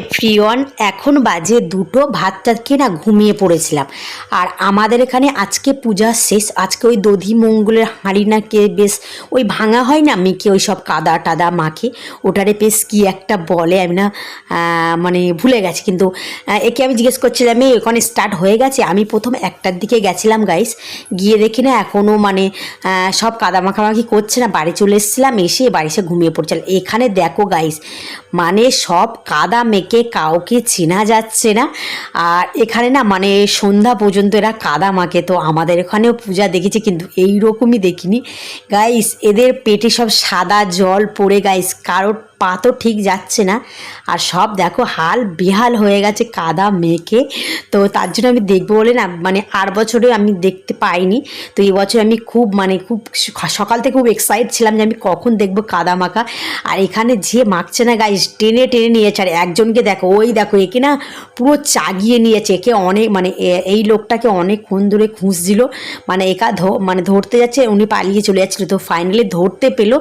Everyone এখন বাজে দুটো ভাত টাত খেয়ে না ঘুমিয়ে পড়েছিলাম। আর আমাদের এখানে আজকে পূজা শেষ, আজকে ওই দধি মঙ্গলের হাঁড়ি না কে বেশ, ওই ভাঙা হয় না মেখে ওই সব কাদা টাদা মাখে, ওটারে বেশ কি একটা বলে, আমি না মানে ভুলে গেছি। কিন্তু একে আমি জিজ্ঞেস করছিলাম, এই, ওখানে স্টার্ট হয়ে গেছে? আমি প্রথম একটার দিকে গেছিলাম গাইস গিয়ে দেখি না এখনও মানে সব কাদা মাখামাখি করছে না, বাড়ি চলে এসেছিলাম, এসে বাড়ি এসে ঘুমিয়ে পড়ছিলাম। এখানে দেখো গাইস মানে সব কাদা মেখে কাউকে চেনা যাচ্ছে না। আর এখানে না মানে সন্ধ্যা পর্যন্ত এরা কাদা মাকে তো আমাদের এখানেও পূজা দেখেছি কিন্তু এই রকমই দেখিনি। গাইস এদের পেটে সব সাদা জল পড়ে। গাইস কারোর পা তো ঠিক যাচ্ছে না। আর সব দেখো, হাল বেহাল হয়ে গেছে কাদা মেখে তো তার জন্য আমি দেখব বলে না মানে আর বছরে আমি দেখতে পাইনি। তো এই বছর আমি খুব মানে খুব সকাল থেকে খুব এক্সাইট ছিলাম যে আমি কখন দেখব কাদা মাখা। আর এখানে যে মাখছে না গাইস টেনে টেনে নিয়েছে। আর একজনকে দেখো, ওই দেখো, একে না পুরো চাগিয়ে নিয়েছে। একে অনেক মানে এই লোকটাকে অনেকক্ষণ ধরে খুঁজছিল মানে একা মানে ধরতে যাচ্ছে, উনি পালিয়ে চলে যাচ্ছিল। তো ফাইনালি ধরতে পেল।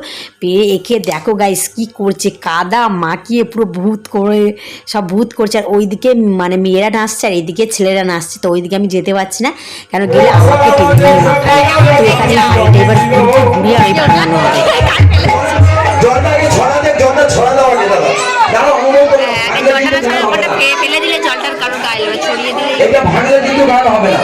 পেয়ে একে দেখো গাইস কী করছে করছে কাদা মাখিয়ে পুরো ভূত করে সব ভূত করছে। আর ওইদিকে মানে মেয়েরা নাচছে আর এইদিকে ছেলেরা নাচছে তো ওইদিকে আমি যেতে পারছি না। কেন গেলে আমাকে এবার আমি হ্যাঁ, জলটার গায়ে ছড়িয়ে দিলে। ভাঙলে কিন্তু ভালো হবে না।